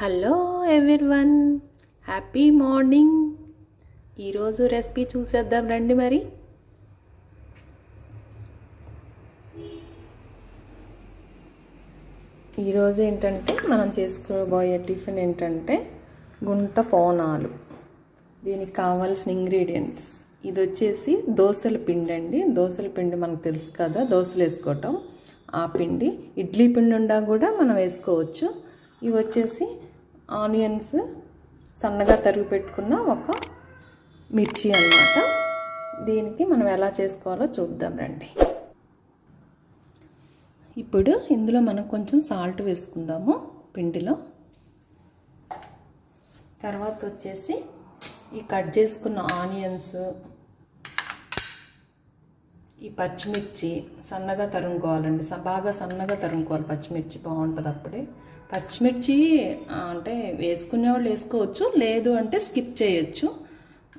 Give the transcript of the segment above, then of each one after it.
Hello one happy morning ఈరోజు recipe చూసేద్దాం రండి మరి. ఈరోజు ఏంటంటే మనం చేసుకోబోయే టిఫిన్ ఏంటంటే గుంట పోనాలు. దీనికి కావాల్సిన ఇంగ్రీడియంట్స్ ఇది వచ్చేసి దోశల పిండి అండి. దోశల పిండి మనకు తెలుసు కదా దోశలు వేసుకోవటం. ఆ పిండి ఇడ్లీ పిండి ఉండా కూడా మనం వేసుకోవచ్చు. ఇవి వచ్చేసి ఆనియన్స్ సన్నగా తరిగి పెట్టుకున్న ఒక మిర్చి అన్నమాట. దీనికి మనం ఎలా చేసుకోవాలో చూద్దాం రండి. ఇప్పుడు ఇందులో మనం కొంచెం సాల్ట్ వేసుకుందాము పిండిలో. తర్వాత వచ్చేసి ఈ కట్ చేసుకున్న ఆనియన్స్ ఈ పచ్చిమిర్చి సన్నగా తరుముకోవాలండి. బాగా సన్నగా తరుముకోవాలి పచ్చిమిర్చి. బాగుంటుంది అప్పుడే. పచ్చిమిర్చి అంటే వేసుకునే వాళ్ళు వేసుకోవచ్చు లేదు అంటే స్కిప్ చేయొచ్చు.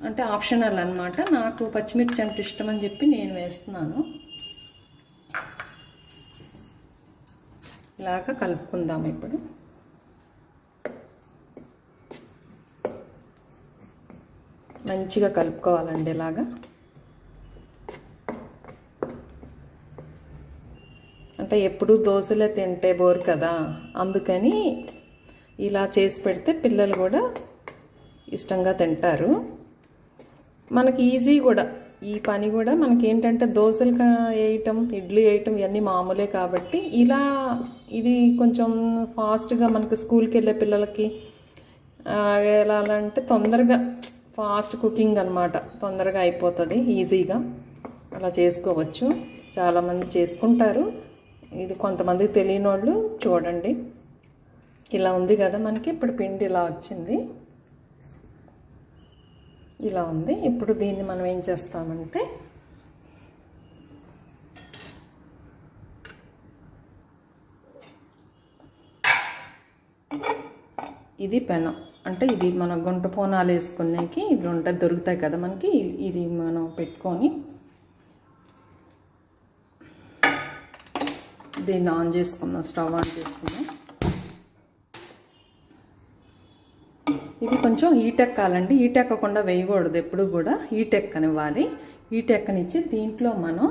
అంటే ఆప్షనల్ అనమాట నాకు పచ్చిమిర్చి అంటే ఇష్టం అని చెప్పి నేను వేస్తున్నాను. ఇలాగా కలుపుకుందాం ఇప్పుడు. మంచిగా కలుపుకోవాలండి ఇలాగా. అంటే ఎప్పుడు దోశలే తింటే బోరు కదా? అందుకని ఇలా చేసి పెడితే పిల్లలు కూడా ఇష్టంగా తింటారు. మనకి ఈజీ కూడా. ఈ పని కూడా మనకి ఏంటంటే దోశలు కా- వేయటం ఇడ్లీ వేయటం ఇవన్నీ మామూలే కాబట్టి ఇలా ఇది కొంచెం ఫాస్ట్గా మనకి స్కూల్కి వెళ్ళే పిల్లలకి ఎలా అంటే తొందరగా ఫాస్ట్ కుకింగ్ అన్నమాట. తొందరగా అయిపోతుంది ఈజీగా. అలా చేసుకోవచ్చు. చాలామంది చేసుకుంటారు. ఇది కొంతమందికి తెలియని వాళ్ళు చూడండి. ఇలా ఉంది కదా మనకి ఇప్పుడు పిండి ఇలా వచ్చింది. ఇలా ఉంది. ఇప్పుడు దీన్ని మనం ఏం చేస్తామంటే ఇది పెనం. అంటే ఇది మన గుంట పోనాలు వేసుకునేకి ఇది ఉంటుంది దొరుకుతాయి కదా మనకి. ఇది మనం పెట్టుకొని దీన్ని ఆన్ చేసుకుందాం స్టవ్ ఆన్ చేసుకుందాం. ఇది కొంచెం హీట్ ఎక్కాలండి. హీట్ ఎక్కకుండా వేయకూడదు ఎప్పుడు కూడా హీట్ ఎక్కనివ్వాలి. హీట్ ఎక్కనిచ్చి దీంట్లో మనం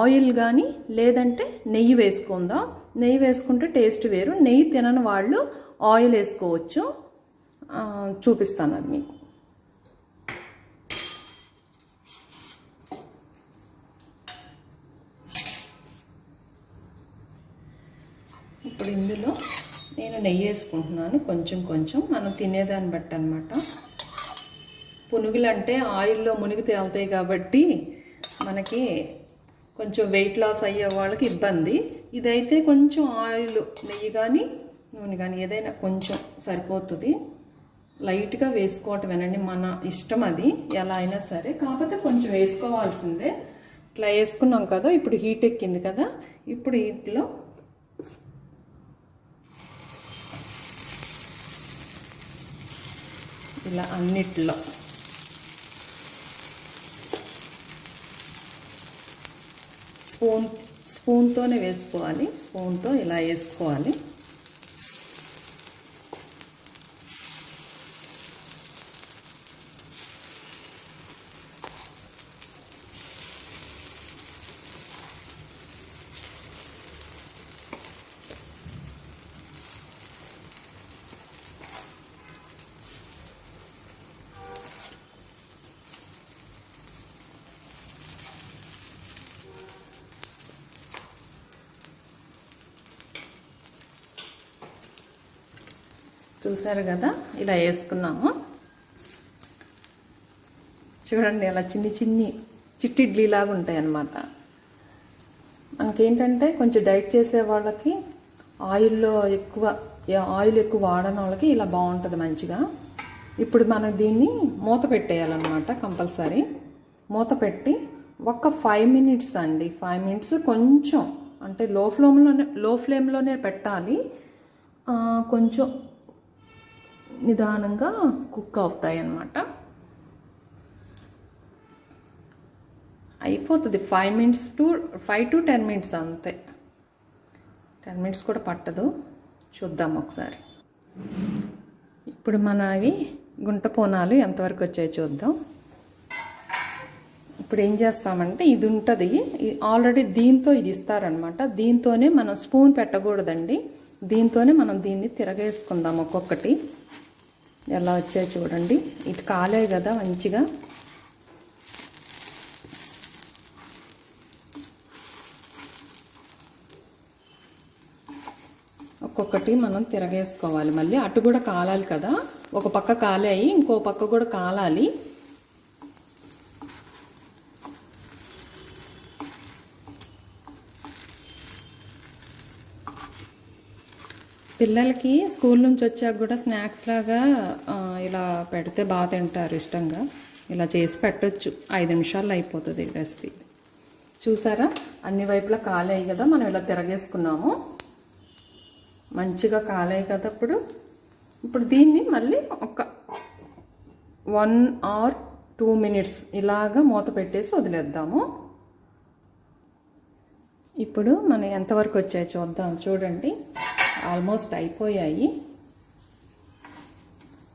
ఆయిల్ కానీ లేదంటే నెయ్యి వేసుకుందాం. నెయ్యి వేసుకుంటే టేస్ట్ వేరు. నెయ్యి తినని వాళ్ళు ఆయిల్ వేసుకోవచ్చు. చూపిస్తాను అది మీకు ఇప్పుడు ఇందులో నేను నెయ్యి వేసుకుంటున్నాను. కొంచెం కొంచెం మనం తినేదాన్ని బట్టి అనమాట పునుగులు అంటే ఆయిల్లో మునిగి తేలుతాయి కాబట్టి మనకి కొంచెం వెయిట్ లాస్ అయ్యే వాళ్ళకి ఇబ్బంది. ఇదైతే కొంచెం ఆయిల్ నెయ్యి కానీ నూనె కానీ ఏదైనా కొంచెం సరిపోతుంది. లైట్గా వేసుకోవటం వినండి మన ఇష్టం అది. ఎలా అయినా సరే. కాకపోతే కొంచెం వేసుకోవాల్సిందే. ఇట్లా వేసుకున్నాం కదా ఇప్పుడు హీట్ ఎక్కింది కదా ఇప్పుడు ఇంట్లో ఇలా అన్నిట్లో. స్పూన్ స్పూన్తోనే వేసుకోవాలి స్పూన్తో ఇలా వేసుకోవాలి. చూసారు కదా? ఇలా వేసుకున్నాము. చూడండి అలా చిన్ని చిన్ని చిట్టి ఇడ్లీలాగా ఉంటాయి అన్నమాట మనకేంటంటే కొంచెం డైట్ చేసే వాళ్ళకి ఆయిల్లో ఎక్కువ ఆయిల్ ఎక్కువ వాడని వాళ్ళకి ఇలా బాగుంటుంది మంచిగా. ఇప్పుడు మనం దీన్ని మూత పెట్టేయాలన్నమాట కంపల్సరీ. మూత పెట్టి ఒక ఫైవ్ మినిట్స్ అండి. ఫైవ్ మినిట్స్ కొంచెం అంటే లో ఫ్లేమ్లోనే లో ఫ్లేమ్లోనే పెట్టాలి. కొంచెం నిదానంగా కుక్ అవుతాయి అన్నమాట అయిపోతుంది. Five minutes to five to ten minutes అంతే. టెన్ మినిట్స్ కూడా పట్టదు. చూద్దాం ఒకసారి. ఇప్పుడు మనవి గుంట పూనాలు ఎంతవరకు వచ్చాయో చూద్దాం. ఇప్పుడు ఏం చేస్తామంటే ఇది ఉంటుంది. ఆల్రెడీ దీంతో ఇది ఇస్తారనమాట దీంతోనే మనం స్పూన్ పెట్టకూడదండి. దీంతోనే మనం దీన్ని తిరగేసుకుందాం ఒక్కొక్కటి. ఎలా వచ్చాయో చూడండి. ఇది కాలే కదా మంచిగా. ఒక్కొక్కటి మనం తిరగేసుకోవాలి. మళ్ళీ అటు కూడా కాలాలి కదా. ఒక పక్క కాలాయి ఇంకో పక్క కూడా కాలాలి. పిల్లలకి స్కూల్ నుంచి వచ్చాక కూడా స్నాక్స్ లాగా ఇలా పెడితే బాగా తింటారు ఇష్టంగా. ఇలా చేసి పెట్టొచ్చు. ఐదు నిమిషాల్లో అయిపోతుంది ఈ రెసిపీ. చూసారా? అన్ని వైపులా కాలేయి కదా మనం ఇలా తిరగేసుకున్నాము. మంచిగా కాలేయి కదా ఇప్పుడు. ఇప్పుడు దీన్ని మళ్ళీ ఒక వన్ ఆర్ టూ మినిట్స్ ఇలాగా మూత పెట్టేసి వదిలేద్దాము. ఇప్పుడు మనం ఎంతవరకు వచ్చాయో చూద్దాం. చూడండి. ఆల్మోస్ట్ అయిపోయాయి.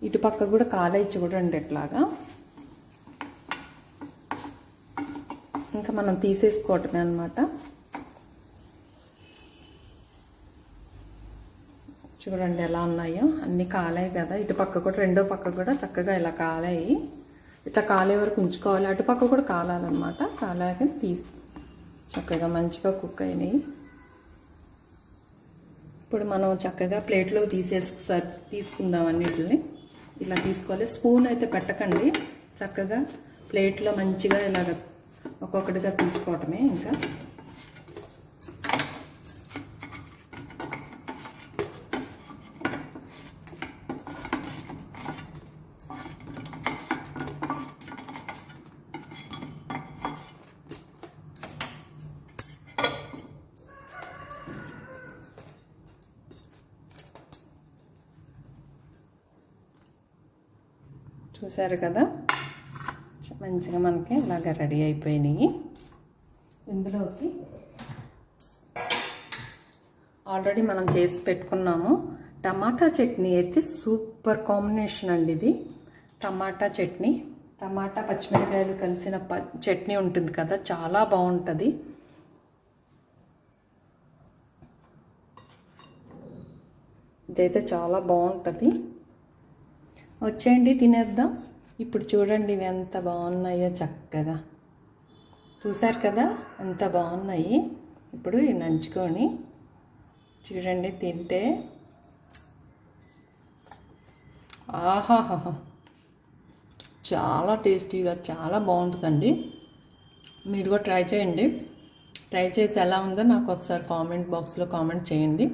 ఇటు పక్క కూడా కాలేయి చూడండి ఎట్లాగా. ఇంకా మనం తీసేసుకోవటమే అనమాట చూడండి ఎలా ఉన్నాయో. అన్నీ కాలాయి కదా. ఇటు పక్క కూడా రెండో పక్క కూడా చక్కగా ఇలా కాలాయి. ఇట్లా కాలే వరకు ఉంచుకోవాలి. అటు పక్క కూడా కాలాలన్నమాట. కాలాగా తీసి చక్కగా మంచిగా కుక్ అయినాయి. ఇప్పుడు మనం చక్కగా ప్లేట్లో తీసేసి సర్ తీసుకుందాం అన్నిటిని. ఇలా తీసుకోవాలి. స్పూన్ అయితే పెట్టకండి. చక్కగా ప్లేట్లో మంచిగా ఇలాగ ఒక్కొక్కటిగా తీసుకోవటమే ఇంకా. చూసారు కదా? మంచిగా మనకి ఇలాగ రెడీ అయిపోయినాయి. ఇందులోకి ఆల్రెడీ మనం చేసి పెట్టుకున్నాము. టమాటా చట్నీ అయితే సూపర్ కాంబినేషన్ అండి ఇది. టమాటా చట్నీ. టమాటా పచ్చిమిరకాయలు కలిసిన ప చట్నీ ఉంటుంది కదా? చాలా బాగుంటుంది. ఇదైతే చాలా బాగుంటుంది. వచ్చేయండి తినేద్దాం. ఇప్పుడు చూడండి ఇవి ఎంత బాగున్నాయో చక్కగా. చూసారు కదా ఎంత బాగున్నాయి? ఇప్పుడు ఇవి నంచుకొని చూడండి తింటే. ఆహాహా చాలా టేస్టీగా చాలా బాగుంటుందండి. మీరు కూడా ట్రై చేయండి. ట్రై చేసి ఎలా ఉందో నాకు ఒకసారి కామెంట్ బాక్స్లో కామెంట్ చేయండి.